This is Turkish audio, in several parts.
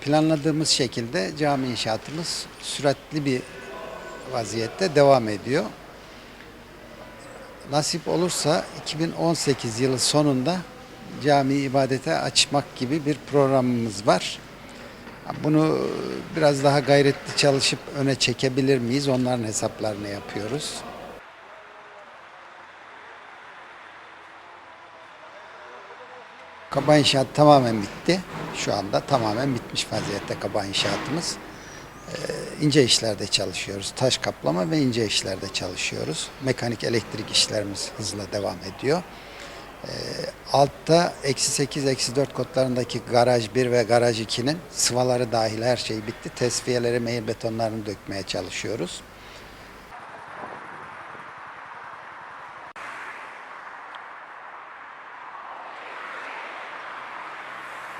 Planladığımız şekilde cami inşaatımız süratli bir vaziyette devam ediyor. Nasip olursa 2018 yılı sonunda cami ibadete açmak gibi bir programımız var. Bunu biraz daha gayretli çalışıp öne çekebilir miyiz? Onların hesaplarını yapıyoruz. Kaba inşaat tamamen bitti. Şu anda tamamen bitmiş vaziyette kaba inşaatımız. Ee, ince işlerde çalışıyoruz. Taş kaplama ve ince işlerde çalışıyoruz. Mekanik elektrik işlerimiz hızla devam ediyor. Ee, altta eksi 8, eksi 4 kodlarındaki garaj 1 ve garaj 2'nin sıvaları dahil her şey bitti. Tesviyeleri, meyil betonlarını dökmeye çalışıyoruz.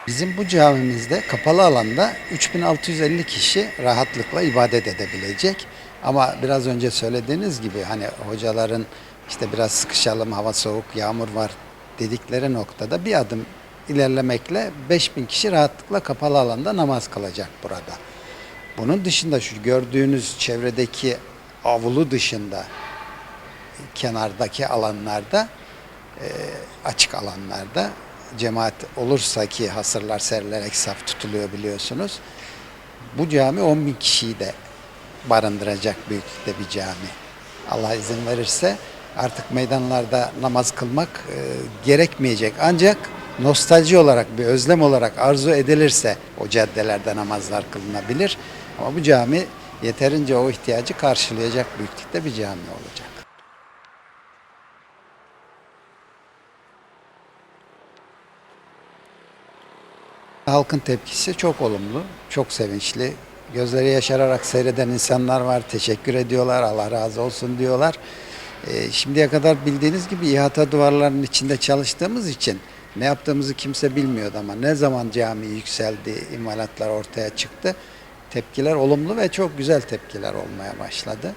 Bizim bu camimizde kapalı alanda 3650 kişi rahatlıkla ibadet edebilecek. Ama biraz önce söylediğiniz gibi hani hocaların işte biraz sıkışalım, hava soğuk, yağmur var dedikleri noktada bir adım ilerlemekle 5000 kişi rahatlıkla kapalı alanda namaz kılacak burada. Bunun dışında şu gördüğünüz çevredeki avlu dışında kenardaki alanlarda e, açık alanlarda cemaat olursa ki hasırlar serilerek saf tutuluyor biliyorsunuz. Bu cami 10 bin kişiyi de barındıracak büyüklükte bir cami. Allah izin verirse artık meydanlarda namaz kılmak e, gerekmeyecek. Ancak nostalji olarak bir özlem olarak arzu edilirse o caddelerde namazlar kılınabilir. Ama bu cami yeterince o ihtiyacı karşılayacak büyüklükte bir cami olacak. Halkın tepkisi çok olumlu, çok sevinçli. Gözleri yaşararak seyreden insanlar var, teşekkür ediyorlar, Allah razı olsun diyorlar. Ee, şimdiye kadar bildiğiniz gibi ihata duvarlarının içinde çalıştığımız için ne yaptığımızı kimse bilmiyordu ama ne zaman cami yükseldi, imalatlar ortaya çıktı, tepkiler olumlu ve çok güzel tepkiler olmaya başladı.